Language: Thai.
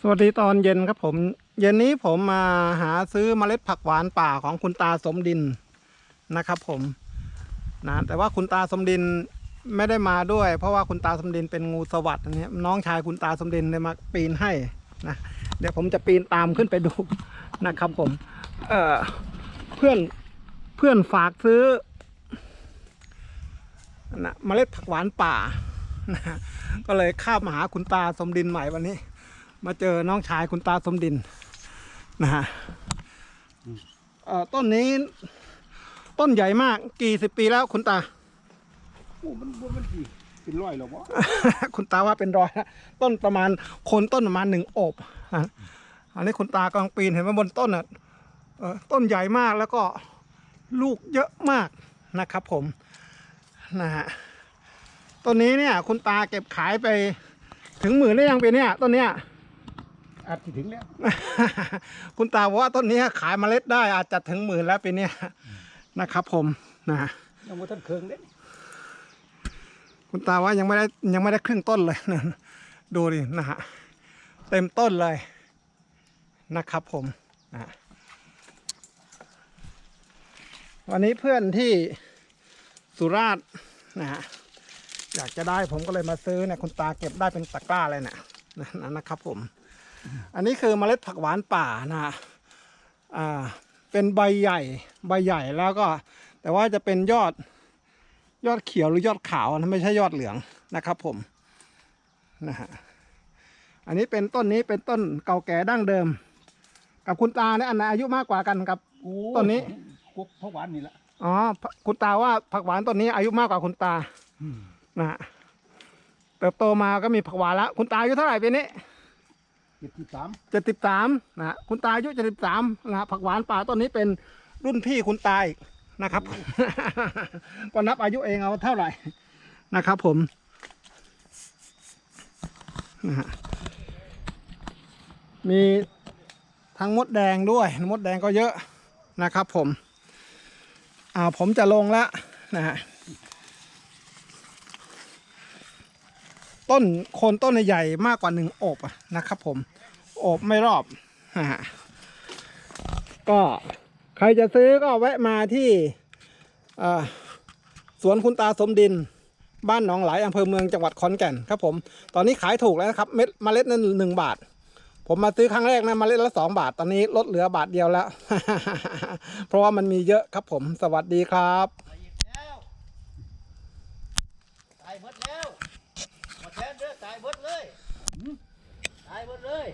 สวัสดีตอนเย็นครับผม เย็นนี้ผมมาหาซื้อเมล็ดผักหวานป่าของคุณตาสมดินนะครับผมนะแต่ว่าคุณตาสมดินไม่ได้มาด้วย เพราะว่าคุณตาสมดินเป็นงูสวัสด์นนี้น้องชายคุณตาสมดินเลยมาปีนให้นะเดี๋ยวผมจะปีนตามขึ้นไปดูนะครับผม เออเพื่อนเพื่อนฝากซื้อนะเมล็ดผักหวานป่านะก็เลยข้ามมาหาคุณตาสมดินใหม่วันนี้ มาเจอน้องชายคุณตาสมดินนะฮะเอ่อต้นนี้ ต้นใหญ่มากกี่สิบปีแล้วคุณตาโอ้มันบ่มันสิเป็นร้อยหรอวะคุณตาว่าเป็นร้อยแล้วต้นประมาณโคนต้นประมาณหนึ่งโอบอะอันนี้คุณตากำลังปีนเห็นไหมบนต้นอะเอ่อต้นใหญ่มากแล้วก็ลูกเยอะมากนะครับ ผมนะฮะต้นนี้เนี่ย คุณตาเก็บขายไปถึงหมื่นได้ยังปีเนี้ยต้นเนี้ย อาจสิถึงแล้ว คุณตาบอกว่าต้นนี้ขายเมล็ดได้อาจจะถึงหมื่นแล้วปีเนี้ยนะครับ ผมนะยังบ่ทันเคิงเด้คุณตาว่ายังไม่ได้ยังไม่ได้ครึ่งต้นเลยนะดูดินะฮะเต็มต้นเลยนะครับ ผมนะวันนี้เพื่อนที่สุราษฎร์นะฮะอยากจะได้ผมก็เลยมาซื้อเนี่ยคุณตาเก็บได้เป็นตะกร้าเลยเนี่ยนะนะครับผม อันนี้คือเมล็ดผักหวานป่านะฮะอ่าเป็นใบใหญ่ใบใหญ่แล้วก็ แต่ว่าจะเป็นยอดยอดเขียวหรือยอดขาวนะไม่ใช่ยอดเหลืองนะครับผมนะฮะอันนี้เป็นต้นนี้เป็นต้นเก่าแก่ดั้งเดิม กับคุณตาเนี่ยอันไหนอายุมากกว่ากันครับ โอ้ต้นนี้กบพระหวานนี่ละอ๋อคุณตาว่าผักหวานต้นนี้อายุมากกว่าคุณตานะฮะเติบโตมาก็มีผักหวานแล้วคุณตาอายุเท่าไหร่ปีนี้ 73เจ็ดสิบสามนะฮะคุณตาอายุเจ็ดสิบสามนะฮะผักหวานป่าต้นนี้เป็นรุ่นพี่คุณตาอีกนะครับ ก็นับอายุเองเอาเท่าไหร่นะครับผมนะฮะมีทั้งมดแดงด้วยมดแดงก็เยอะนะครับผมอ่าผมจะลงแล้วนะฮะ ต้นโคนต้นใหญ่มากกว่าหนึ่งโอบนะครับผมโอบไม่รอบก็ใครจะซื้อก็แวะมาที่สวนคุณตาสมดิน บ้านหนองหลายอำเภอเมืองจังหวัดขอนแก่นครับผม ตอนนี้ขายถูกแล้วนะครับ เม็ดเมล็ดนั้นหนึ่งบาท ผมมาซื้อครั้งแรกนะเมล็ดละสองบาท ตอนนี้ลดเหลือบาทเดียวแล้ว เพราะว่ามันมีเยอะครับผม สวัสดีครับ แล้วตาแทนเด้อตายหมดเลยตายหมดเลย